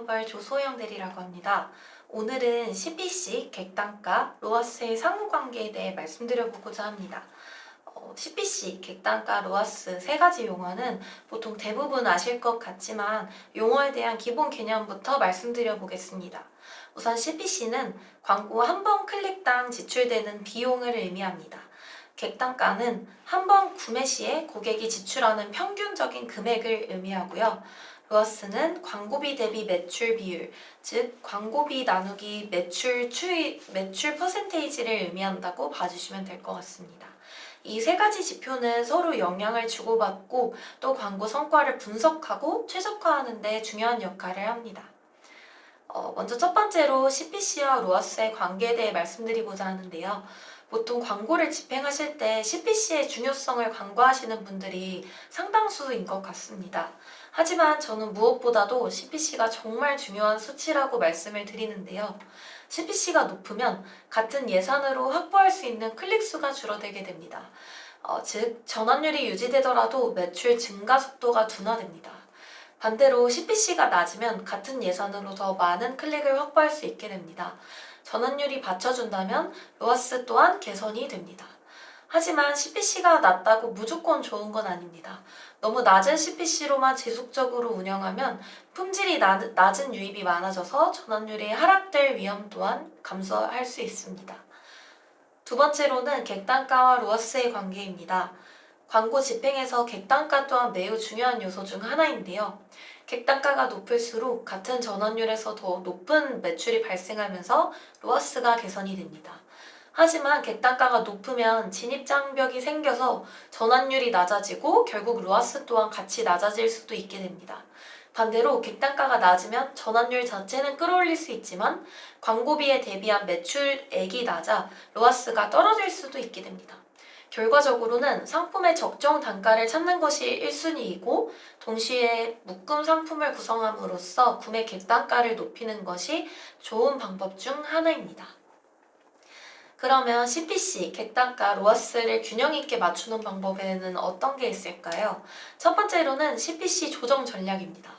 알려볼 조소영 대리라고 합니다. 오늘은 CPC, 객단가, 로아스의 상호관계에 대해 말씀드려보고자 합니다. 어, CPC, 객단가, 로아스 세 가지 용어는 보통 대부분 아실 것 같지만 용어에 대한 기본 개념부터 말씀드려보겠습니다. 우선 CPC는 광고 한 번 클릭당 지출되는 비용을 의미합니다. 객단가는 한 번 구매 시에 고객이 지출하는 평균적인 금액을 의미하고요. 로아스는 광고비 대비 매출 비율, 즉 광고비 나누기 매출 추이, 매출 퍼센테이지를 의미한다고 봐주시면 될 것 같습니다. 이 세 가지 지표는 서로 영향을 주고받고 또 광고 성과를 분석하고 최적화하는 데 중요한 역할을 합니다. 어, 먼저 첫 번째로 CPC와 로아스의 관계에 대해 말씀드리고자 하는데요. 보통 광고를 집행하실 때 CPC의 중요성을 간과하시는 분들이 상당수인 것 같습니다. 하지만 저는 무엇보다도 CPC가 정말 중요한 수치라고 말씀을 드리는데요. CPC가 높으면 같은 예산으로 확보할 수 있는 클릭 수가 줄어들게 됩니다. 어, 즉, 전환율이 유지되더라도 매출 증가 속도가 둔화됩니다. 반대로 CPC가 낮으면 같은 예산으로 더 많은 클릭을 확보할 수 있게 됩니다. 전환율이 받쳐준다면 로아스 또한 개선이 됩니다. 하지만 CPC가 낮다고 무조건 좋은 건 아닙니다. 너무 낮은 CPC로만 지속적으로 운영하면 품질이 낮, 낮은 유입이 많아져서 전환율이 하락될 위험 또한 감소할 수 있습니다. 두 번째로는 객단가와 로아스의 관계입니다. 광고 집행에서 객단가 또한 매우 중요한 요소 중 하나인데요. 객단가가 높을수록 같은 전환율에서 더 높은 매출이 발생하면서 로아스가 개선이 됩니다. 하지만 객단가가 높으면 진입 장벽이 생겨서 전환율이 낮아지고 결국 로아스 또한 같이 낮아질 수도 있게 됩니다. 반대로 객단가가 낮으면 전환율 자체는 끌어올릴 수 있지만 광고비에 대비한 매출액이 낮아 로아스가 떨어질 수도 있게 됩니다. 결과적으로는 상품의 적정 단가를 찾는 것이 1순위이고 동시에 묶음 상품을 구성함으로써 구매 객단가를 높이는 것이 좋은 방법 중 하나입니다. 그러면 CPC, 객단가, 로아스를 균형 있게 맞추는 방법에는 어떤 게 있을까요? 첫 번째로는 CPC 조정 전략입니다.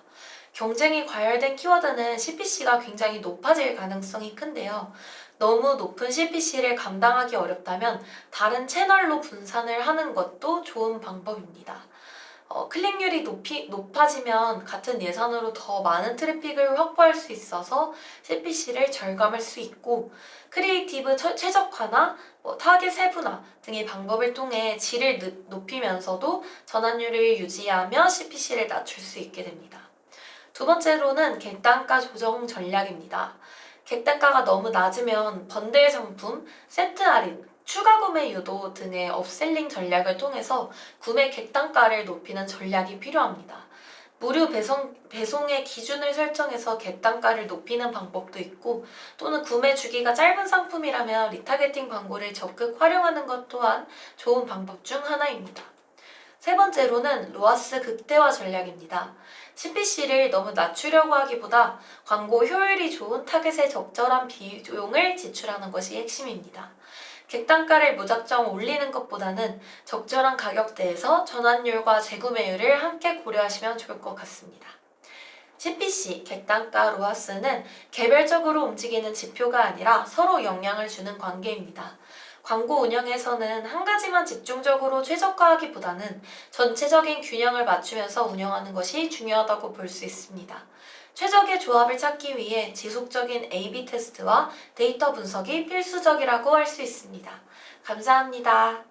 경쟁이 과열된 키워드는 CPC가 굉장히 높아질 가능성이 큰데요. 너무 높은 CPC를 감당하기 어렵다면 다른 채널로 분산을 하는 것도 좋은 방법입니다. 어, 클릭률이 높이, 높아지면 같은 예산으로 더 많은 트래픽을 확보할 수 있어서 CPC를 절감할 수 있고 크리에이티브 처- 최적화나 뭐 타겟 세분화 등의 방법을 통해 질을 느- 높이면서도 전환율을 유지하며 CPC를 낮출 수 있게 됩니다. 두 번째로는 객단가 조정 전략입니다. 객단가가 너무 낮으면 번들 상품, 세트 할인, 추가 구매 유도 등의 업셀링 전략을 통해서 구매 객단가를 높이는 전략이 필요합니다. 무료 배송, 배송의 기준을 설정해서 객단가를 높이는 방법도 있고 또는 구매 주기가 짧은 상품이라면 리타게팅 광고를 적극 활용하는 것 또한 좋은 방법 중 하나입니다. 세 번째로는 로아스 극대화 전략입니다. CPC를 너무 낮추려고 하기보다 광고 효율이 좋은 타겟에 적절한 비용을 지출하는 것이 핵심입니다. 객단가를 무작정 올리는 것보다는 적절한 가격대에서 전환율과 재구매율을 함께 고려하시면 좋을 것 같습니다. CPC, 객단가, 로아스는 개별적으로 움직이는 지표가 아니라 서로 영향을 주는 관계입니다. 광고 운영에서는 한 가지만 집중적으로 최적화하기보다는 전체적인 균형을 맞추면서 운영하는 것이 중요하다고 볼 수 있습니다. 최적의 조합을 찾기 위해 지속적인 A-B 테스트와 데이터 분석이 필수적이라고 할 수 있습니다. 감사합니다.